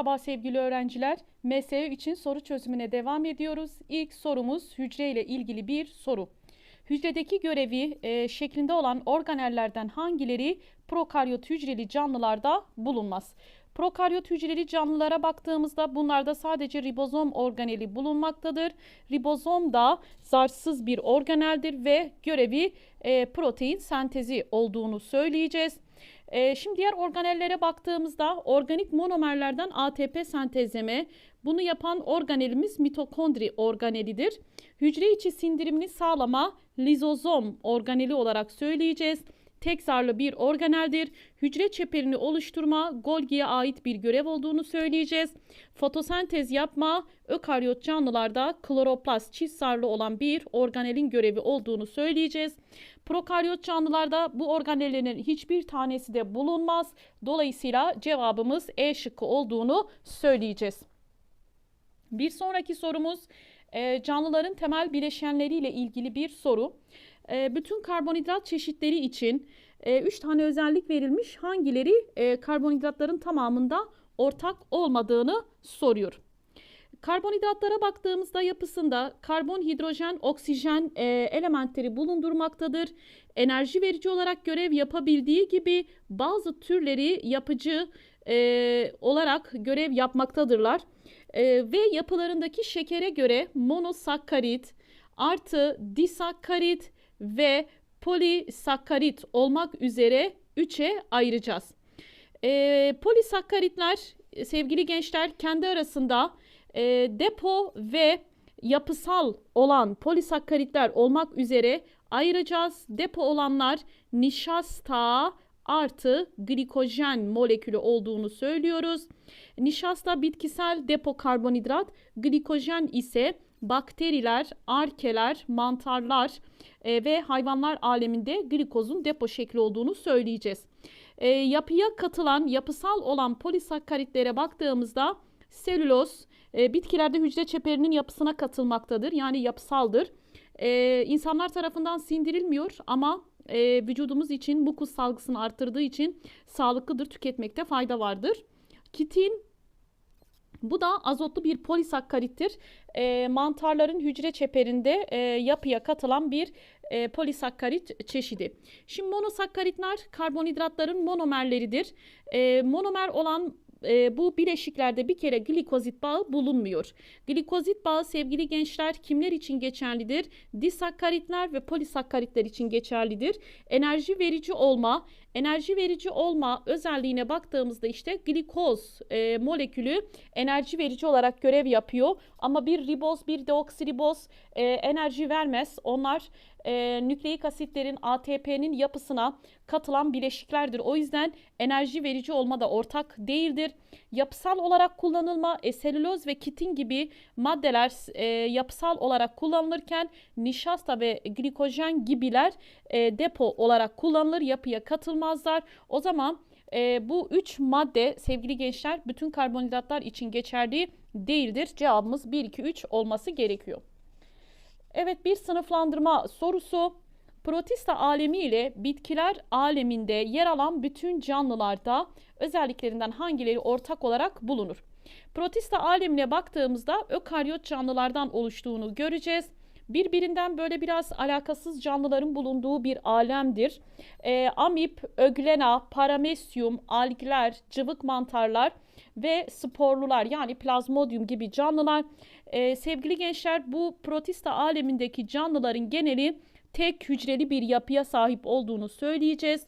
Merhaba sevgili öğrenciler. MSE için soru çözümüne devam ediyoruz. İlk sorumuz hücre ile ilgili bir soru. Hücredeki görevi e, şeklinde olan organellerden hangileri prokaryot hücreli canlılarda bulunmaz? Prokaryot hücreli canlılara baktığımızda bunlarda sadece ribozom organeli bulunmaktadır. Ribozom da zarfsız bir organeldir ve görevi e, protein sentezi olduğunu söyleyeceğiz. E, şimdi diğer organellere baktığımızda organik monomerlerden ATP sentezleme bunu yapan organelimiz mitokondri organelidir. Hücre içi sindirimini sağlama lizozom organeli olarak söyleyeceğiz. Tek zarlı bir organeldir. Hücre çeperini oluşturma Golgi'ye ait bir görev olduğunu söyleyeceğiz. Fotosentez yapma ökaryot canlılarda kloroplast çift zarlı olan bir organelin görevi olduğunu söyleyeceğiz. Prokaryot canlılarda bu organellerin hiçbir tanesi de bulunmaz. Dolayısıyla cevabımız E şıkkı olduğunu söyleyeceğiz. Bir sonraki sorumuz e, canlıların temel bileşenleriyle ilgili bir soru. E, bütün karbonhidrat çeşitleri için 3 e, tane özellik verilmiş. Hangileri karbonhidratların tamamında ortak olmadığını soruyor. Karbonhidratlara baktığımızda yapısında karbon, hidrojen, oksijen e, elementleri bulundurmaktadır. Enerji verici olarak görev yapabildiği gibi bazı türleri yapıcı e, olarak görev yapmaktadırlar. E, ve yapılarındaki şekere göre monosakkarit artı disakkarit ve polisakkarit olmak üzere 3'e ayıracağız. E, polisakkaritler sevgili gençler kendi arasında e, depo ve yapısal olan polisakkaritler olmak üzere ayıracağız. Depo olanlar nişasta artı glikojen molekülü olduğunu söylüyoruz. Nişasta bitkisel depo karbonhidrat, glikojen ise bakteriler, arkeler, mantarlar e, ve hayvanlar aleminde glikozun depo şekli olduğunu söyleyeceğiz. E, yapıya katılan, yapısal olan polisakkaritlere baktığımızda selüloz, e, bitkilerde hücre çeperinin yapısına katılmaktadır. Yani yapısaldır. E, insanlar tarafından sindirilmiyor ama e, vücudumuz için mukus salgısını arttırdığı için sağlıklıdır. Tüketmekte fayda vardır. Kitin bu da azotlu bir polisakkarittir. E, mantarların hücre çeperinde e, yapıya katılan bir e, polisakkarit çeşidi. Şimdi monosakkaritler karbonhidratların monomerleridir. E, monomer olan e, bu bileşiklerde bir kere glikozit bağı bulunmuyor. Glikozit bağı sevgili gençler kimler için geçerlidir? Disakkaritler ve polisakkaritler için geçerlidir. Enerji verici olma, enerji verici olma özelliğine baktığımızda işte glikoz e, molekülü enerji verici olarak görev yapıyor. Ama bir riboz, bir deoksiriboz e, enerji vermez. Onlar e, nükleik asitlerin ATP'nin yapısına katılan bileşiklerdir. O yüzden enerji verici olma da ortak değildir. Yapısal olarak kullanılma, e, selüloz ve kitin gibi maddeler e, yapısal olarak kullanılırken nişasta ve glikojen gibiler e, depo olarak kullanılır, yapıya katılmazlar. O zaman e, bu üç madde sevgili gençler bütün karbonhidratlar için geçerli değildir. Cevabımız 1, 2, 3 olması gerekiyor. Evet bir sınıflandırma sorusu. Protista alemi ile bitkiler aleminde yer alan bütün canlılarda özelliklerinden hangileri ortak olarak bulunur? Protista alemine baktığımızda ökaryot canlılardan oluştuğunu göreceğiz. Birbirinden böyle biraz alakasız canlıların bulunduğu bir alemdir. E, amip, öglena, paramesyum, algler, cıvık mantarlar ve sporlular yani plazmodium gibi canlılar. E, sevgili gençler bu protista alemindeki canlıların geneli tek hücreli bir yapıya sahip olduğunu söyleyeceğiz.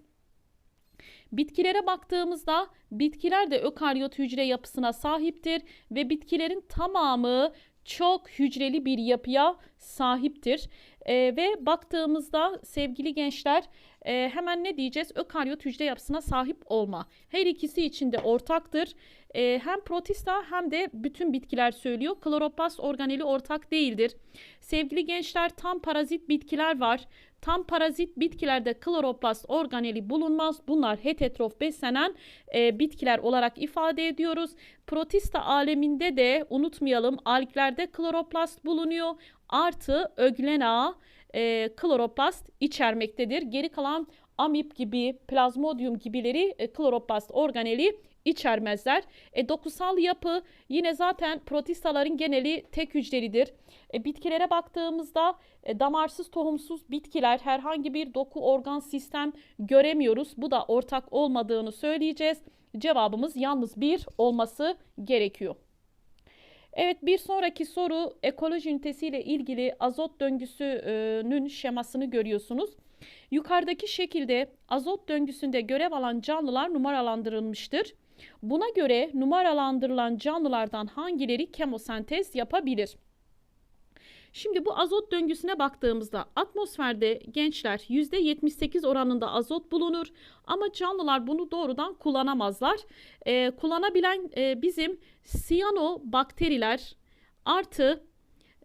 Bitkilere baktığımızda bitkiler de ökaryot hücre yapısına sahiptir ve bitkilerin tamamı çok hücreli bir yapıya sahiptir. E, ve baktığımızda sevgili gençler e, hemen ne diyeceğiz? Ökaryot hücre yapısına sahip olma. Her ikisi için de ortaktır. E, hem protista hem de bütün bitkiler söylüyor. Kloroplast organeli ortak değildir. Sevgili gençler tam parazit bitkiler var. Tam parazit bitkilerde kloroplast organeli bulunmaz. Bunlar heterotrof beslenen e, bitkiler olarak ifade ediyoruz. Protista aleminde de unutmayalım alglerde kloroplast bulunuyor. Artı öglena e, kloroplast içermektedir. Geri kalan amip gibi, plazmodium gibileri e, kloroplast organeli içermezler. E, dokusal yapı yine zaten protistaların geneli tek hücrelidir. E, bitkilere baktığımızda e, damarsız tohumsuz bitkiler herhangi bir doku organ sistem göremiyoruz. Bu da ortak olmadığını söyleyeceğiz. Cevabımız yalnız bir olması gerekiyor. Evet bir sonraki soru ekoloji ünitesiyle ilgili azot döngüsünün şemasını görüyorsunuz. Yukarıdaki şekilde azot döngüsünde görev alan canlılar numaralandırılmıştır. Buna göre numaralandırılan canlılardan hangileri kemosentez yapabilir? Şimdi bu azot döngüsüne baktığımızda atmosferde gençler %78 oranında azot bulunur ama canlılar bunu doğrudan kullanamazlar. Ee, kullanabilen e, bizim siyanobakteriler artı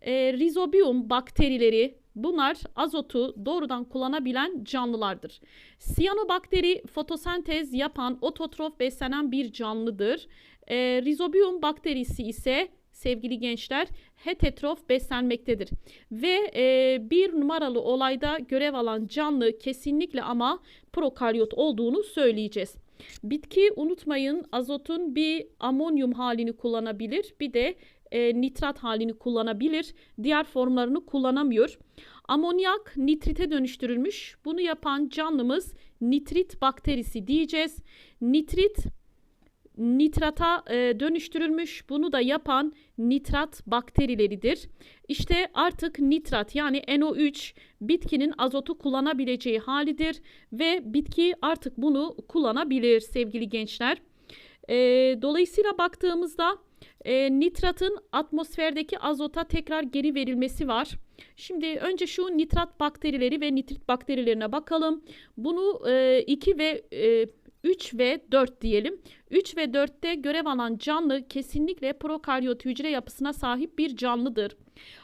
e, rizobium bakterileri bunlar azotu doğrudan kullanabilen canlılardır. Siyanobakteri fotosentez yapan ototrof beslenen bir canlıdır. E, rizobium bakterisi ise sevgili gençler heterotrof beslenmektedir. Ve e, bir numaralı olayda görev alan canlı kesinlikle ama prokaryot olduğunu söyleyeceğiz. Bitki unutmayın azotun bir amonyum halini kullanabilir bir de e, nitrat halini kullanabilir. Diğer formlarını kullanamıyor. Amonyak nitrite dönüştürülmüş. Bunu yapan canlımız nitrit bakterisi diyeceğiz. Nitrit nitrata e, dönüştürülmüş. Bunu da yapan nitrat bakterileridir. İşte artık nitrat yani NO3 bitkinin azotu kullanabileceği halidir ve bitki artık bunu kullanabilir sevgili gençler. E, dolayısıyla baktığımızda e, nitratın atmosferdeki azota tekrar geri verilmesi var. Şimdi önce şu nitrat bakterileri ve nitrit bakterilerine bakalım. Bunu e, 2 ve e, 3 ve 4 diyelim. 3 ve 4'te görev alan canlı kesinlikle prokaryot hücre yapısına sahip bir canlıdır.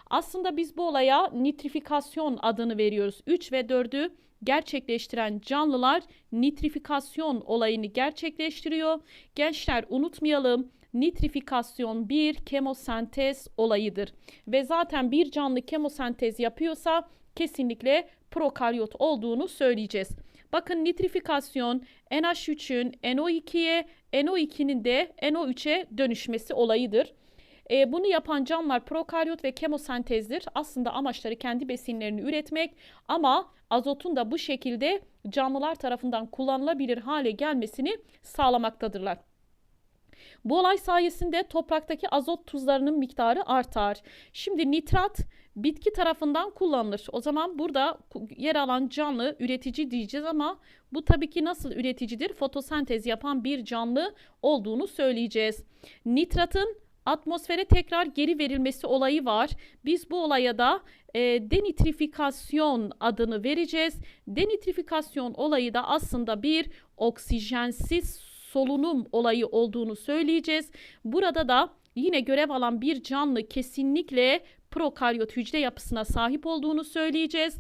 Aslında biz bu olaya nitrifikasyon adını veriyoruz. 3 ve 4'ü gerçekleştiren canlılar nitrifikasyon olayını gerçekleştiriyor. Gençler unutmayalım nitrifikasyon bir kemosentez olayıdır. Ve zaten bir canlı kemosentez yapıyorsa kesinlikle prokaryot olduğunu söyleyeceğiz. Bakın nitrifikasyon NH3'ün NO2'ye, NO2'nin de NO3'e dönüşmesi olayıdır. E, bunu yapan canlılar prokaryot ve kemosentezdir. Aslında amaçları kendi besinlerini üretmek ama azotun da bu şekilde canlılar tarafından kullanılabilir hale gelmesini sağlamaktadırlar. Bu olay sayesinde topraktaki azot tuzlarının miktarı artar. Şimdi nitrat bitki tarafından kullanılır. O zaman burada yer alan canlı üretici diyeceğiz ama bu tabii ki nasıl üreticidir? Fotosentez yapan bir canlı olduğunu söyleyeceğiz. Nitratın atmosfere tekrar geri verilmesi olayı var. Biz bu olaya da e, denitrifikasyon adını vereceğiz. Denitrifikasyon olayı da aslında bir oksijensiz solunum olayı olduğunu söyleyeceğiz. Burada da yine görev alan bir canlı kesinlikle prokaryot hücre yapısına sahip olduğunu söyleyeceğiz.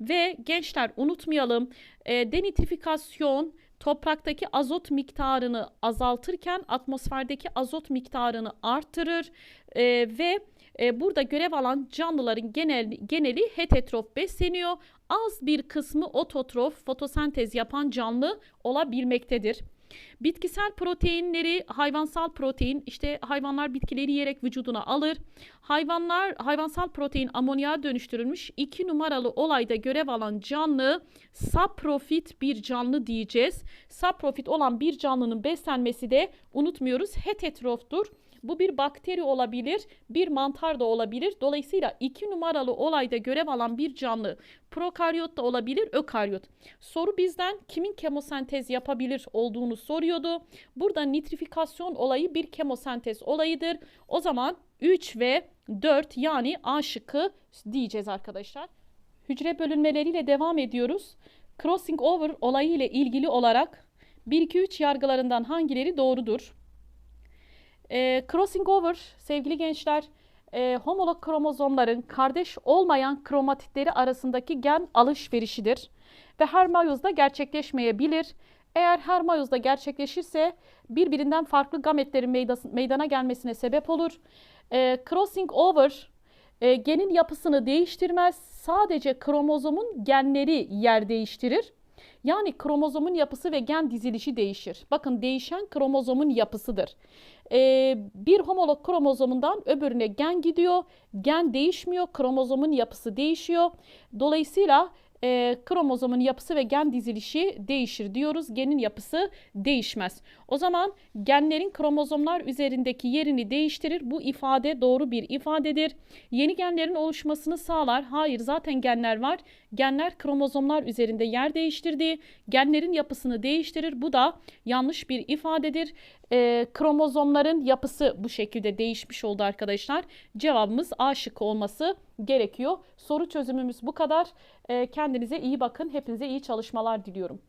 Ve gençler unutmayalım e, denitrifikasyon topraktaki azot miktarını azaltırken atmosferdeki azot miktarını artırır e, ve e, burada görev alan canlıların genel, geneli heterotrof besleniyor. Az bir kısmı ototrof fotosentez yapan canlı olabilmektedir. Bitkisel proteinleri hayvansal protein işte hayvanlar bitkileri yiyerek vücuduna alır. Hayvanlar hayvansal protein amonyaya dönüştürülmüş iki numaralı olayda görev alan canlı saprofit bir canlı diyeceğiz. Saprofit olan bir canlının beslenmesi de unutmuyoruz heterotroftur. Bu bir bakteri olabilir, bir mantar da olabilir. Dolayısıyla iki numaralı olayda görev alan bir canlı prokaryot da olabilir, ökaryot. Soru bizden kimin kemosentez yapabilir olduğunu soruyordu. Burada nitrifikasyon olayı bir kemosentez olayıdır. O zaman 3 ve 4 yani A şıkkı diyeceğiz arkadaşlar. Hücre bölünmeleriyle devam ediyoruz. Crossing over olayı ile ilgili olarak 1-2-3 yargılarından hangileri doğrudur? E, crossing over sevgili gençler e, homolog kromozomların kardeş olmayan kromatitleri arasındaki gen alışverişidir. Ve her mayozda gerçekleşmeyebilir. Eğer her mayozda gerçekleşirse birbirinden farklı gametlerin meydana gelmesine sebep olur. E, crossing over e, genin yapısını değiştirmez. Sadece kromozomun genleri yer değiştirir. Yani kromozomun yapısı ve gen dizilişi değişir. Bakın değişen kromozomun yapısıdır. Ee, bir homolog kromozomundan öbürüne gen gidiyor. Gen değişmiyor. Kromozomun yapısı değişiyor. Dolayısıyla e, kromozomun yapısı ve gen dizilişi değişir diyoruz. Genin yapısı değişmez. O zaman genlerin kromozomlar üzerindeki yerini değiştirir. Bu ifade doğru bir ifadedir. Yeni genlerin oluşmasını sağlar. Hayır zaten genler var. Genler kromozomlar üzerinde yer değiştirdiği genlerin yapısını değiştirir. Bu da yanlış bir ifadedir. E, kromozomların yapısı bu şekilde değişmiş oldu arkadaşlar. Cevabımız A şıkkı olması gerekiyor. Soru çözümümüz bu kadar. E, kendinize iyi bakın. Hepinize iyi çalışmalar diliyorum.